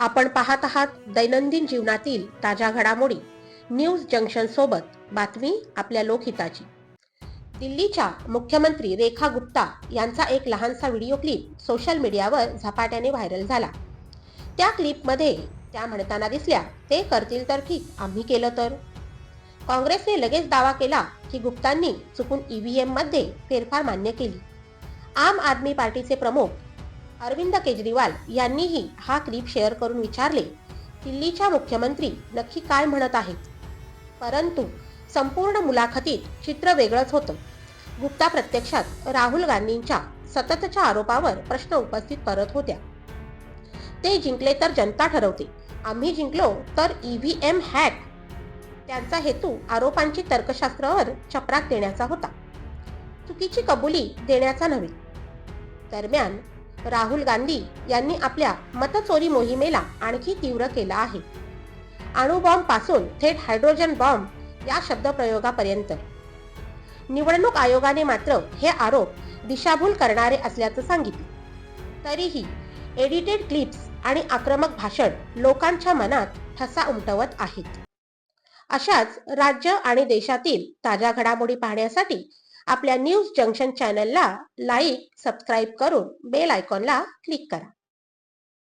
आपण पाहत आहात दैनंदिन जीवनातील ताज्या घडामोडी. न्यूज जंक्शन सोबत बातमी आपल्या लोकहिताची. दिल्लीच्या मुख्यमंत्री रेखा गुप्ता यांचा एक लहानसा व्हिडिओ क्लिप सोशल मीडियावर झपाट्याने व्हायरल झाला. त्या क्लिपमध्ये त्या म्हणताना दिसल्या ते करतील तर ठीक आम्ही केलं तर. काँग्रेसने लगेच दावा केला की गुप्तांनी चुकून ईव्हीएममध्ये फेरफार मान्य केली. आम आदमी पार्टीचे प्रमुख अरविंद केजरीवाल यांनीही हा क्लिप शेअर करून विचारले दिल्लीच्या मुख्यमंत्री नक्की काय म्हणत आहेत? परंतु संपूर्ण मुलाखतीत चित्र वेगळंच होतं. गुप्ता प्रत्यक्षात राहुल गांधींच्या सततच्या आरोपावर प्रश्न उपस्थित करत होत्या. ते जिंकले तर जनता ठरवते. आम्ही जिंकलो तर ईव्हीएम हॅक त्यांचा हेतू आरोपांची तर्कशास्त्रावर चपराक देण्याचा होता. चुकीची कबुली देण्याचा नव्हे. दरम्यान राहुल गांधी यांनी आपल्या मतचोरी मोहिमेला आणखी तीव्र केला आहे. अणुबॉम्बपासून थेट हायड्रोजन बॉम्ब या शब्दप्रयोगापर्यंत निवडणूक आयोगाने मात्र हे आरोप दिशाभूल करणारे असल्याचं सांगितले. तरीही एडिटेड क्लिप्स आणि आक्रमक भाषण लोकांच्या मनात ठसा उमटवत आहेत. अशाच राज्य आणि देशातील ताज्या घडामोडी पाहण्यासाठी आपल्या न्यूज जंक्शन चॅनलला लाईक सबस्क्राईब करून बेल आयकॉनला क्लिक करा.